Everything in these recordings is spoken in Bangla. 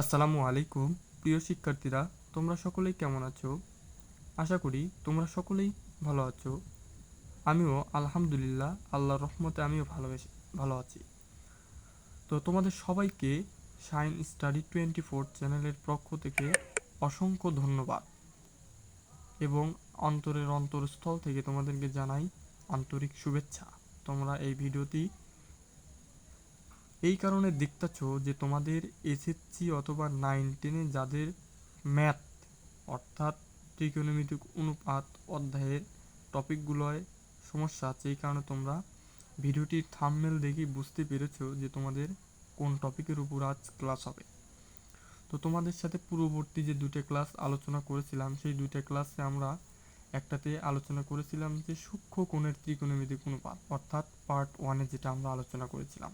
আসসালামু আলাইকুম, প্রিয় শিক্ষার্থীরা, তোমরা সকলেই কেমন আছো? আশা করি তোমরা সকলেই ভালো আছো। আমিও আলহামদুলিল্লাহ, আল্লাহর রহমতে আমিও ভালোবেসে ভালো আছি। তো তোমাদের সবাইকে শাইন স্টাডি টোয়েন্টি ফোর চ্যানেলের পক্ষ থেকে অসংখ্য ধন্যবাদ। এবং অন্তরের অন্তরস্থল থেকে তোমাদেরকে জানাই আন্তরিক শুভেচ্ছা। তোমরা এই ভিডিওটি এই কারণে দেখতেছ যে তোমাদের এসএসসি অথবা নাইন টেনে যাদের ম্যাথ অর্থাৎ ত্রিকোণমিতিক অনুপাত অধ্যায়ের টপিকগুলোয় সমস্যা আছে, এই কারণে তোমরা ভিডিওটির থামমেল দেখেই বুঝতে পেরেছ যে তোমাদের কোন টপিকের উপর আজ ক্লাস হবে। তো তোমাদের সাথে পূর্ববর্তী যে দুটো ক্লাস আলোচনা করেছিলাম, সেই দুইটা ক্লাসে আমরা একটাতে আলোচনা করেছিলাম যে সূক্ষ্ম কোণের ত্রিকোণমিতিক অনুপাত, অর্থাৎ পার্ট ওয়ানে যেটা আমরা আলোচনা করেছিলাম।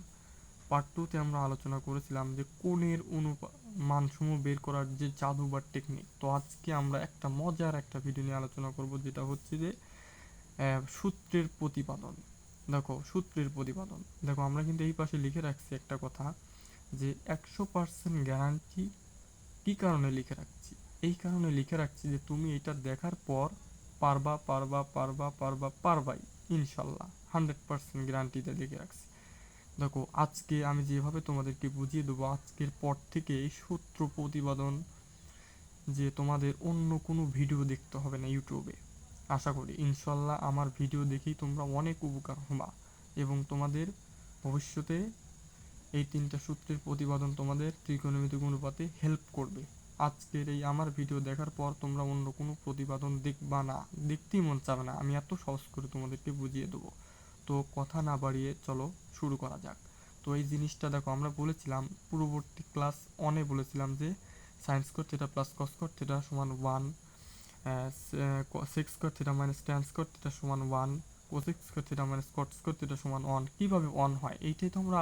পার্ট টুতে আমরা আলোচনা করেছিলাম যে কোণের অনুপা মানসমূহ বের করার যে জাদু বা টেকনিক তো আজকে আমরা একটা মজার একটা ভিডিও নিয়ে আলোচনা করব, যেটা হচ্ছে যে সূত্রের প্রতিপাদন। দেখো, সূত্রের প্রতিপাদন। দেখো, আমরা কিন্তু এই পাশে লিখে রাখছি একটা কথা যে একশো পার্সেন্ট গ্যারান্টি কী কারণে লিখে রাখছি? এই কারণে লিখে রাখছি যে তুমি এটা দেখার পর পারবা পারবা পারবা পারবা, পারবাই, ইনশাল্লাহ। হান্ড্রেড পার্সেন্ট গ্যারান্টিতে লিখে রাখছি। দেখো, আজকে আমি যেভাবে তোমাদেরকে বুঝিয়ে দেবো, আজকের পর থেকে এই সূত্র প্রতিপাদন যে তোমাদের অন্য কোনো ভিডিও দেখতে হবে না ইউটিউবে। আশা করি, ইনশাল্লাহ আমার ভিডিও দেখেই তোমরা অনেক উপকার হবা এবং তোমাদের ভবিষ্যতে এই তিনটা সূত্রের প্রতিপাদন তোমাদের ত্রিকোণমিতিক অনুপাতে হেল্প করবে। আজকের এই আমার ভিডিও দেখার পর তোমরা অন্য কোনো প্রতিপাদন দেখবা না। দেখতেই মন চাবে না। আমি এত সহজ করে তোমাদেরকে বুঝিয়ে দেবো। তো কথা না বাড়িয়ে চলো শুরু করা যাক। তো এই জিনিসটা দেখো, আমরা বলেছিলাম, পূর্ববর্তী ক্লাস অনে বলেছিলাম যে sine square theta plus cos square theta সমান one sec square theta minus tan square theta সমান one cosec square theta minus cot square theta সমান ওয়ান কীভাবে ওয়ান হয়? এইটাই তো আমরা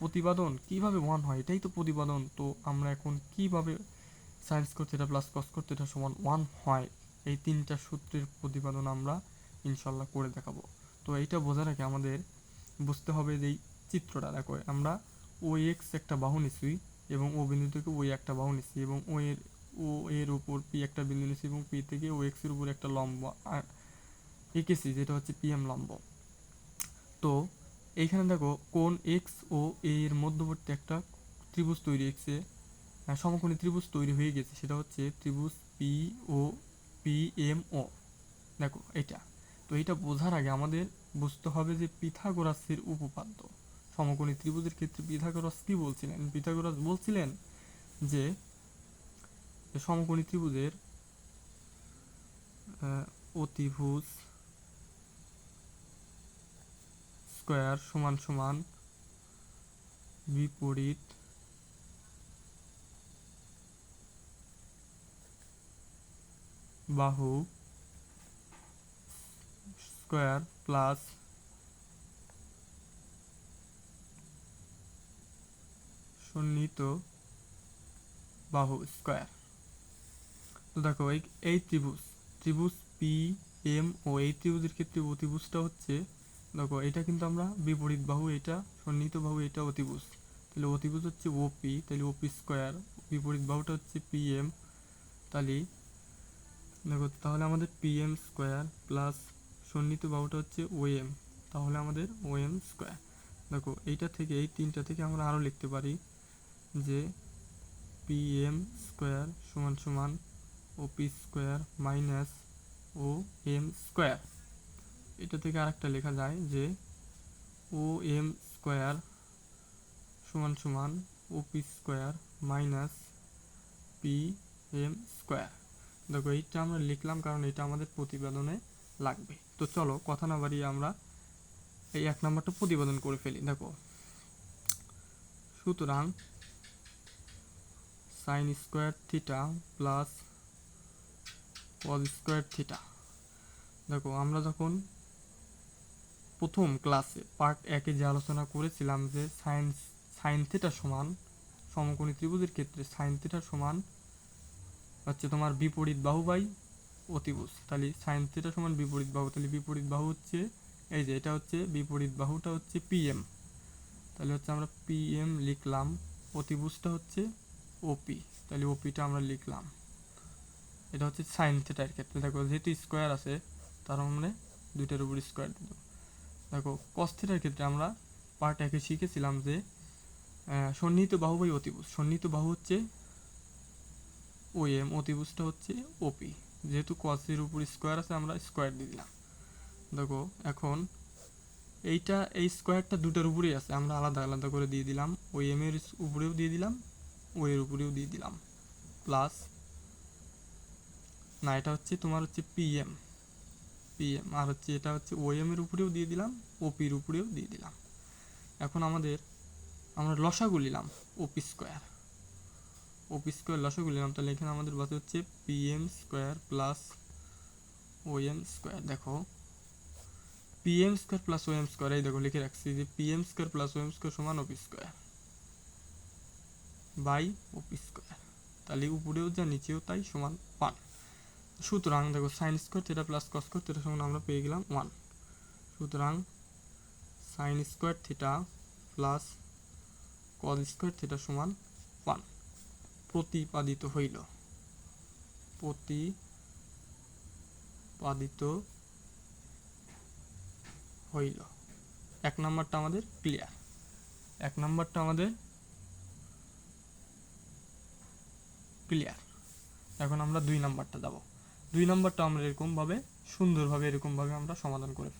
প্রতিপাদন। কীভাবে ওয়ান হয়? এটাই তো প্রতিপাদন। তো আমরা এখন কীভাবে sine square theta plus cos square theta সমান ওয়ান হয়? এই তিনটা সূত্রের প্রতিপাদন আমরা ইনশাল্লাহ করে দেখাবো। তো এইটা বোঝার আগে আমাদের বুঝতে হবে যে এই চিত্রটা, দেখো, আমরা ও এক্স একটা বাহু নিচ্ছি এবং ও বিন্দু থেকে ওই একটা বাহু নিচ্ছি এবং ও এর ও এর উপর পি একটা বিন্দু নিচ্ছি এবং পি থেকে ও এক্সের উপর একটা লম্ব এঁকেছি, যেটা হচ্ছে পি এম লম্ব। তো এইখানে দেখো কোন এক্স ও এ এর মধ্যবর্তী একটা ত্রিভুজ তৈরি এক্সে সমকোণী ত্রিভুজ তৈরি হয়ে গেছে, সেটা হচ্ছে ত্রিভুজ P O P M O দেখো, এটা। তো এটা বোঝার আগে আমাদের বুঝতে হবে যে পিথাগোরাসের উপপাদ্য। সমকোণী ত্রিভুজের ক্ষেত্রে পিথাগোরাস কি বলছিলেন? পিথাগোরাস বলছিলেন যে সমকোণী ত্রিভুজের অতিভুজ স্কোয়ার সমান সমান বিপরীত বাহু স্কোয়ার প্লাস সন্নিহিত বাহু স্কোয়ার। তো দেখো, এই ত্রিভুজ ত্রিভুজ পি এম ও এই ত্রিভুজের ক্ষেত্রে অতিভুজটা হচ্ছে, দেখো, এটা কিন্তু আমরা বিপরীত বাহু, এটা সন্নিহিত বাহু, এটা অতিভুজ। তাহলে অতিভুজ হচ্ছে ওপি তাহলে ওপি স্কোয়ার, বিপরীত বাহুটা হচ্ছে পি এম তাহলে, দেখো, তাহলে আমাদের পি এম স্কোয়ার প্লাস সন্নিহিত বাহুটা হচ্ছে ওএম তাহলে আমাদের ওএম স্কোয়ার দেখো, এইটা থেকে, এই তিনটা থেকে আমরা আরও লিখতে পারি যে পি এম স্কোয়ার সমান সমান O P square minus O M square এটা থেকে আরেকটা লেখা যায় যে ও এম স্কোয়ার সমান সমান O P square minus P M square দেখো, এইটা আমরা লিখলাম কারণ এটা আমাদের প্রতিবেদনে লাগবে। তো চলো, কথা না বাড়িয়ে আমরা এই এক নম্বরটা প্রতিবেদন করে ফেলি। দেখো, সুতরাং sine square theta plus cos square theta দেখো, আমরা যখন প্রথম ক্লাসে পার্ট একে যে আলোচনা করেছিলাম যে সাইন সাইন থিটা সমান সমকোণী ত্রিভুজের ক্ষেত্রে সাইন থিটা সমান হচ্ছে তোমার বিপরীত বাহু বাই অতিভুজ। তাহলে সাইন থিটা সমান বিপরীত বাহু। তাহলে বিপরীত বাহু হচ্ছে, এই যে এটা হচ্ছে, বিপরীত বাহুটা হচ্ছে পিএম তাহলে হচ্ছে আমরা পিএম লিখলাম, অতিভুজটা হচ্ছে ওপি তাহলে ওপিটা আমরা লিখলাম। এটা হচ্ছে সাইন থিটার ক্ষেত্রে। দেখো, যেহেতু স্কোয়ার আছে, তার মানে দুইটার উপর স্কোয়ার দিব। দেখো কস থিটার ক্ষেত্রে আমরা পার্ট একে শিখেছিলাম যে সন্নিহিত বাহু বাই অতিভুজ। সন্নিহিত বাহু হচ্ছে ও এম অতিভুজটা হচ্ছে ওপি যেহেতু কসের উপর স্কোয়ার আছে, আমরা স্কোয়ার দিয়ে দিলাম। দেখো, এখন এইটা, এই স্কোয়ারটা দুটার উপরেই আছে। আমরা আলাদা আলাদা করে দিয়ে দিলাম। ওই এম এর উপরেও দিয়ে দিলাম ও এর উপরেও দিয়ে দিলাম। প্লাস না, এটা হচ্ছে তোমার হচ্ছে পিএম পিএম আর হচ্ছে এটা হচ্ছে ওএম এর উপরেও দিয়ে দিলাম ওপির উপরেও দিয়ে দিলাম। এখন আমাদের, আমরা লসাগু নিলাম ওপি স্কোয়ার ওপি স্কোয়ার লসাগু নিলাম তাহলে এখানে আমাদের বাসে হচ্ছে PM square plus OM square. দেখো, PM square plus OM square, এই দেখো লিখে রাখছি যে PM square plus OM square সমান OP square by OP square. তাহলে উপরেও যা, নিচেও তাই সমান ওয়ান সুতরাং দেখো sine square theta plus cos square theta সমান আমরা পেয়ে গেলাম ওয়ান সুতরাং sine square theta plus cos square theta সমান প্রতিপাদিত হইল। প্রতিপাদিত হইল। এক নাম্বারটা আমাদের ক্লিয়ার এক নাম্বারটা আমাদের ক্লিয়ার এখন আমরা দুই নাম্বারটা যাব। দুই নাম্বারটা আমরা এরকমভাবে, সুন্দরভাবে এরকমভাবে আমরা সমাধান করে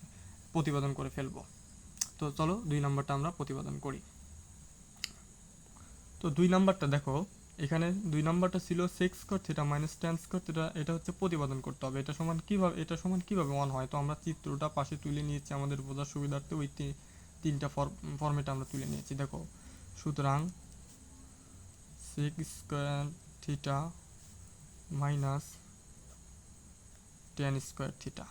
প্রতিপাদন করে ফেলব। তো চলো দুই নাম্বারটা আমরা প্রতিপাদন করি। তো দুই নাম্বারটা দেখো এখানে দুই নম্বরটা ছিল sec square theta minus tan square theta এটা হচ্ছে প্রতিপাদন করতে হবে। এটা সমান কীভাবে এটা সমান কীভাবে অন হয়? তো আমরা চিত্রটা পাশে তুলে নিয়েছি আমাদের বোঝার সুবিধার্থে ওই তিনটা ফর্মেটে আমরা তুলে নিয়েছি। দেখো, সুতরাং sec square theta minus tan square theta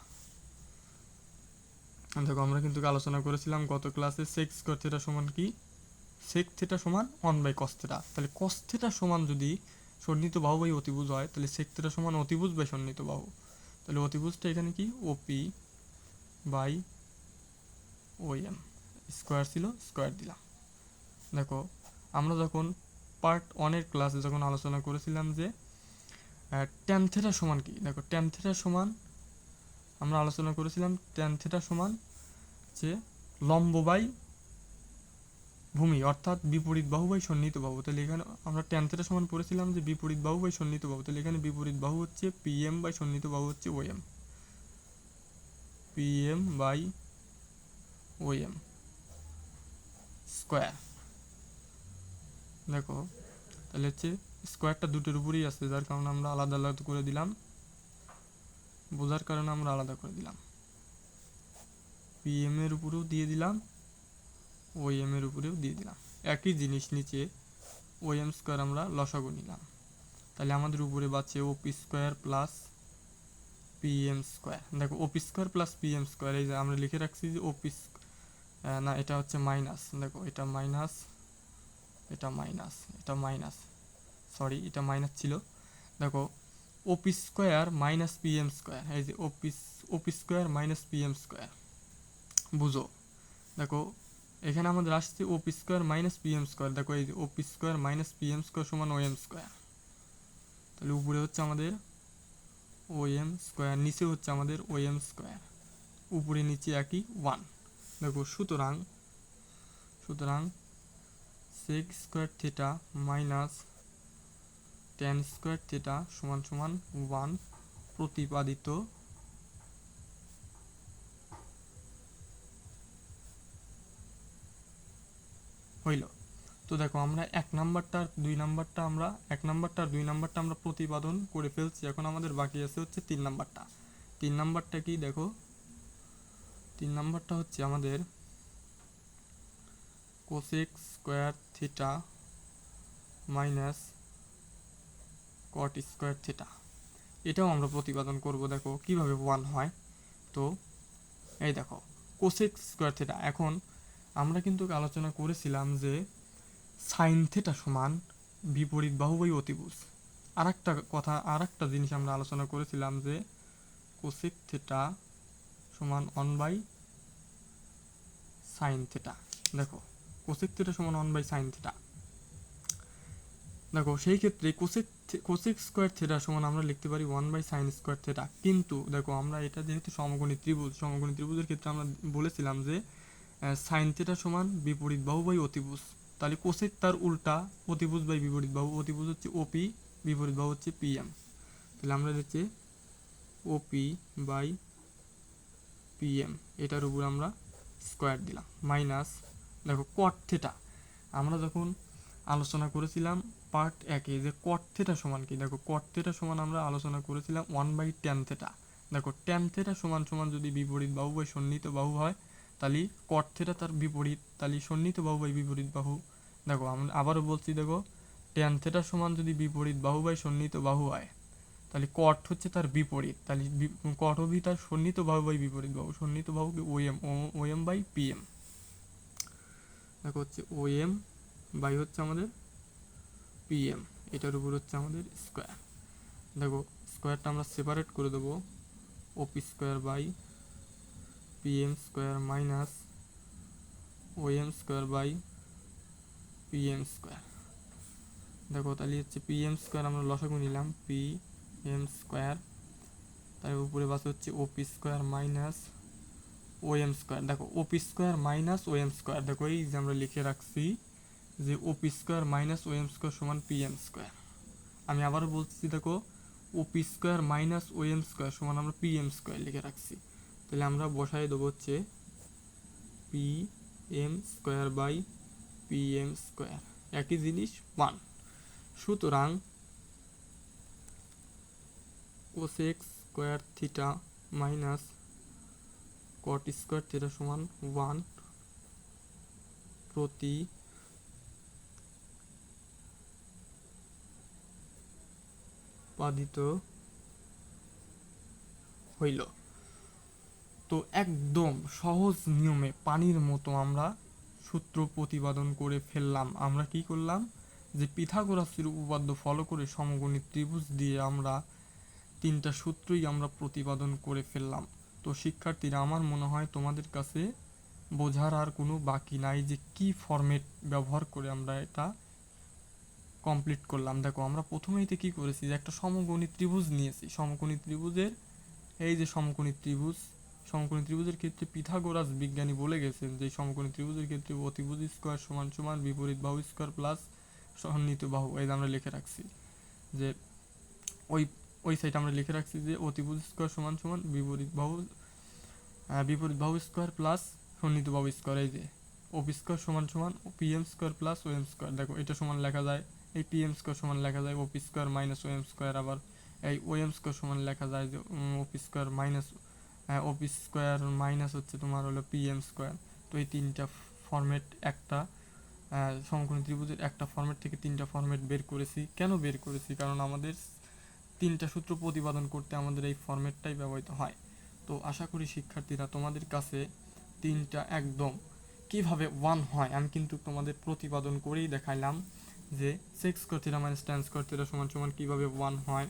দেখো, আমরা কিন্তু আলোচনা করেছিলাম গত ক্লাসে সেক্স স্কোয়ার থিটা সমান কি? সেক থেটা সমান ওয়ান বাই কস থিটা তাহলে কস থিটা সমান যদি সন্নিহিত বাহু বাই অতিভুজ হয়, তাহলে সেক থেটা সমান অতিভুজ বাই সন্নিহিত বাহু। তাহলে অতিভুজটা এখানে কি? ওপি বাই ওএম স্কোয়ার ছিল স্কোয়ার দিলাম। দেখো, আমরা যখন পার্ট ওয়ানের ক্লাসে যখন আলোচনা করেছিলাম যে টেন থিটা সমান কি? দেখো টেন থিটা সমান, আমরা আলোচনা করেছিলাম টেন থেটা সমান যে লম্ব বাই ভূমি, অর্থাৎ বিপরীত বাহু বাই সন্নিহিত বাহু। তাহলে এখানে আমরা থিটা সমান পড়েছিলাম যে বিপরীত বাহু বাই সন্নিহিত বাহু। তাহলে এখানে বিপরীত বাহু হচ্ছে পিএম বাই সন্নিহিত বাহু হচ্ছে OM PM by OM square দেখো, তাহলে হচ্ছে স্কোয়ারটা দুটোর উপরেই আছে, যার কারণে আমরা আলাদা আলাদা করে দিলাম। বোঝার কারণে আমরা আলাদা করে দিলাম। পিএম এর উপরেও দিয়ে দিলাম। ওএম এর উপরেও দিয়ে দিলাম। একই জিনিস নিচে ওএম স্কোয়ার আমরা লসাগু নিলাম। তাহলে আমাদের উপরে বাঁচছে OP square plus PM square দেখো OP square plus PM square এই যে আমরা লিখে রাখছি যে ওপি না, এটা হচ্ছে মাইনাস দেখো, এটা মাইনাস এটা মাইনাস এটা মাইনাস সরি এটা মাইনাস ছিল। দেখো OP square minus PM square এই যে OP OP square minus PM square বুঝো? দেখো এখানে আমাদের আসছে OP square minus PM square. দেখো এই যে OP square minus PM square সমান ওএম স্কোয়ার। তাহলে উপরে হচ্ছে আমাদের ওএম স্কোয়ার, নিচে হচ্ছে আমাদের ওএম স্কোয়ার। উপরে, নিচে একই ওয়ান। দেখো সুতরাং সুতরাং sec square theta minus tan square theta সমান সমান ওয়ান প্রতিপাদিত হইল। তো দেখো, আমরা এক নাম্বারটা দুই নাম্বারটা আমরা, এক নাম্বারটা দুই নাম্বারটা আমরা প্রতিপাদন করে ফেলছি। এখন আমাদের বাকি আছে হচ্ছে তিন নাম্বারটা। তিন নাম্বারটা কি দেখো? তিন নাম্বারটা হচ্ছে আমাদের cosec square theta minus cot square theta এটাও আমরা প্রতিপাদন করব, দেখো, কীভাবে ওয়ান হয়। তো, এই দেখো কোসেক স্কোয়ার থিটা এখন আমরা কিন্তু আলোচনা করেছিলাম যে সাইন থিটা সমান বিপরীত বাহুবাই অতিভুজ। আর একটা কথা আর একটা জিনিস আমরা আলোচনা করেছিলাম যে কোসেক থেটা সমান ওয়ান বাই সাইন থিটা দেখো কোসেক থেটা সমান ওয়ান বাই সাইন থিটা দেখো, সেই ক্ষেত্রে কোসেক কোসেক স্কোয়ার থেটা সমান আমরা লিখতে পারি one by sine square theta কিন্তু দেখো, আমরা এটা যেহেতু সমকোণী ত্রিভুজ সমকোণী ত্রিভুজের ক্ষেত্রে আমরা বলেছিলাম যে সাইন থেটা সমান বিপরীত বাহু বাই অতিভুজ। তাহলে কোসেক তার উল্টা অতিভুজ বাই বিপরীত বাহু। অতিভুজ হচ্ছে ওপি বিপরীত বাহু হচ্ছে পিএম তাহলে আমরা হচ্ছে ওপি বাই পিএম এটার উপর আমরা স্কোয়ার দিলাম মাইনাস দেখো কট থেটা আমরা যখন আলোচনা করেছিলাম পার্ট একে যে কট থেটা সমান কি, দেখো কট থেটা সমান আমরা আলোচনা করেছিলাম ওয়ান বাই টেন থেটা দেখো টেন থেটা সমান সমান যদি বিপরীত বাহু বাই সন্নিহিত বাহু হয় তাহলে কট থেটা তার বিপরীত তাহলে সন্নিহিত বাহু বাই বিপরীত বাহু। দেখো আমরা আবারও বলছি, দেখো টেন থেটা সমান যদি বিপরীত বাহু বাই সন্নিহিত বাহু হয় তাহলে কট হচ্ছে তার বিপরীত। তাহলে কট হবি তার সন্নিহিত বাহু বাই বিপরীত বাহু, সন্নিহিত বাহুকে ওএম ওএম বাই পিএম। দেখো, হচ্ছে ওএম বাই হচ্ছে আমাদের পিএম, এটার উপর হচ্ছে আমাদের স্কোয়ার। দেখো, স্কোয়ারটা আমরা সেপারেট করে দেবো, OP square by PM square minus OM square by PM square দেখো, তাহলে হচ্ছে পিএম স্কোয়ার আমরা লসাগু নিলাম পি এম স্কোয়ার তার উপরে বাসে হচ্ছে OP square minus OM square দেখো OP square minus OM square দেখো, এই যে আমরা লিখে রাখছি যে OP square minus OM square সমান পিএম স্কোয়ার আমি আবারও বলছি, দেখো OP square minus OM square সমান আমরা পিএম স্কোয়ার লিখে রাখছি। তাহলে আমরা বসাই দেবো হচ্ছে P M square by PM square একই জিনিস ওয়ান সুতরাং cosec square theta minus cot square theta সমান ওয়ান প্রতি পাদিত হইল। তো একদম সহজ নিয়মে পানির মতো আমরা সূত্র প্রতিপাদন করে ফেললাম। আমরা কি করলাম? যে পিথাগোরাসের উপপাদ্য ফলো করে সমগণী ত্রিভুজ দিয়ে আমরা তিনটা সূত্রই আমরা প্রতিপাদন করে ফেললাম। তো শিক্ষার্থীরা, আমার মনে হয় তোমাদের কাছে বোঝার আর কোনো বাকি নাই যে কি ফরম্যাট ব্যবহার করে আমরা এটা কমপ্লিট করলাম। দেখো, আমরা প্রথমেইতে কি করেছি? যে একটা সমকোণী ত্রিভুজ নিয়েছি। সমকোণী ত্রিভুজের, এই যে সমকোণী ত্রিভুজ সমকোণী ত্রিভুজের ক্ষেত্রে পিথাগোরাস বিজ্ঞানী বলে গেছেন যে সমকোণী ত্রিভুজের ক্ষেত্রে অতিভুজ স্কোয়ার সমান সমান বিপরীত বাহু স্কোয়ার প্লাস সন্নিহিত বাহু। এই আমরা লিখে রাখছি যে ওই ওই সাইড আমরা লিখে রাখছি যে অতিভুজ স্কোয়ার সমান সমান বিপরীত বাহু বিপরীত বাহু স্কোয়ার প্লাস সন্নিহিত বাহু স্কোয়ার। এই যে ওপি স্কোয়ার সমান সমান P M square plus OM square. দেখো, এটা সমান লেখা যায়। এই পিএম স্কোয়ার সমান লেখা যায় OP square minus OM square. আবার এই ওএম স্কোয়ার সমান লেখা যায় যে OP square minus OP square minus হচ্ছে তোমার হলো পিএম স্কোয়ার তো এই তিনটা ফরম্যাট একটা সমকোণী ত্রিভুজের একটা ফরম্যাট থেকে তিনটা ফরম্যাট বের করেছি। কেন বের করেছি? কারণ আমাদের তিনটা সূত্র প্রতিপাদন করতে আমাদের এই ফরম্যাটটাই ব্যবহৃত হয়। তো আশা করি শিক্ষার্থীরা, তোমাদের কাছে তিনটা একদম কীভাবে ওয়ান হয়, আমি কিন্তু তোমাদের প্রতিপাদন করেই দেখাইলাম যে sec square minus tan square সমান সমান কীভাবে ওয়ান হয়।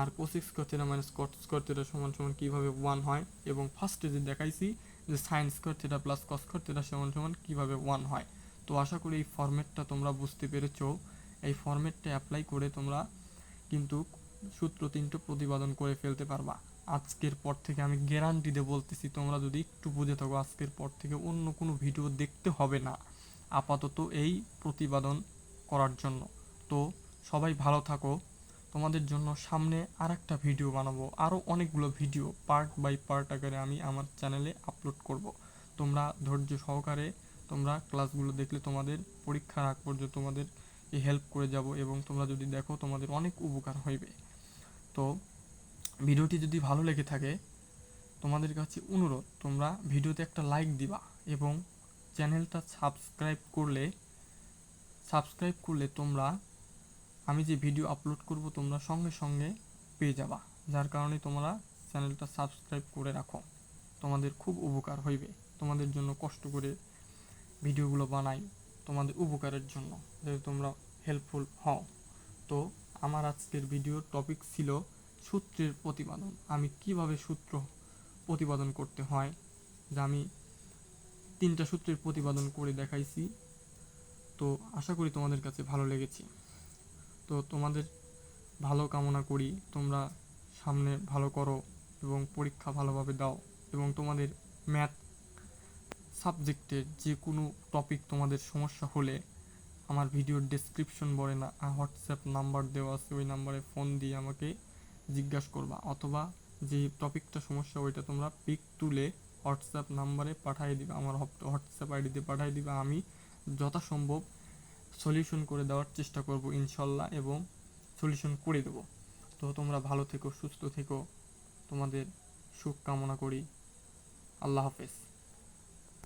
আর cosec square theta minus cot square theta সমান সমান কীভাবে ওয়ান হয়? এবং ফার্স্টে যে দেখাইছি, যে sine square theta plus cos square theta সমান সমান কীভাবে ওয়ান হয়? তো আশা করি এই ফরম্যাটটা তোমরা বুঝতে পেরেছ। এই ফরম্যাটটা অ্যাপ্লাই করে তোমরা কিন্তু সূত্র তিনটে প্রতিপাদন করে ফেলতে পারবা। আজকের পর থেকে আমি গ্যারান্টি দিয়ে বলতেছি, তোমরা যদি একটু বুঝে থাকো, আজকের পর থেকে অন্য কোনো ভিডিও দেখতে হবে না। আপাতত এই প্রতিপাদন করার জন্য। তো সবাই ভালো থাকো। তোমাদের জন্য সামনে আর একটা ভিডিও বানাবো। আরও অনেকগুলো ভিডিও পার্ট বাই পার্ট আকারে আমি আমার চ্যানেলে আপলোড করব। তোমরা ধৈর্য সহকারে তোমরা ক্লাসগুলো দেখলে তোমাদের পরীক্ষার আগ পর্যন্ত তোমাদের হেল্প করে যাব এবং তোমরা যদি দেখো তোমাদের অনেক উপকার হইবে। তো ভিডিওটি যদি ভালো লেগে থাকে, তোমাদের কাছে অনুরোধ, তোমরা ভিডিওতে একটা লাইক দিবা এবং চ্যানেলটা সাবস্ক্রাইব করলে সাবস্ক্রাইব করলে তোমরা আমি যে ভিডিও আপলোড করব তোমরা সঙ্গে সঙ্গে পেয়ে যাবা। যার কারণে তোমরা চ্যানেলটা সাবস্ক্রাইব করে রাখো। তোমাদের খুব উপকার হইবে। তোমাদের জন্য কষ্ট করে ভিডিওগুলো বানাই তোমাদের উপকারের জন্য। যাতে তোমরা হেল্পফুল হও। তো আমার আজকের ভিডিওর টপিক ছিল সূত্রের প্রতিপাদন। আমি কীভাবে সূত্র প্রতিপাদন করতে হয়? যা আমি তিনটা সূত্রের প্রতিপাদন করে দেখাইছি। তো আশা করি তোমাদের কাছে ভালো লেগেছে। তো তোমাদের ভালো কামনা করি। তোমরা সামনে ভালো করো এবং পরীক্ষা ভালোভাবে দাও এবং তোমাদের ম্যাথ সাবজেক্টের যে কোনো টপিক তোমাদের সমস্যা হলে আমার ভিডিওর ডেসক্রিপশন বলে না হোয়াটসঅ্যাপ নাম্বার দেওয়া আছে, ওই নাম্বারে ফোন দিয়ে আমাকে জিজ্ঞাসা করবা অথবা যে টপিকটা সমস্যা ওইটা তোমরা পিক তুলে হোয়াটসঅ্যাপ নাম্বারে পাঠিয়ে দিবে, আমার হোয়াটসঅ্যাপ আইডিতে পাঠিয়ে দিবে। আমি যথাসম্ভব সলিউশন করে দেওয়ার চেষ্টা করব ইনশাল্লাহ এবং সলিউশন করে দেবো। তো তোমরা ভালো থেকো, সুস্থ থেকো। তোমাদের সুখ কামনা করি। আল্লাহ হাফেজ।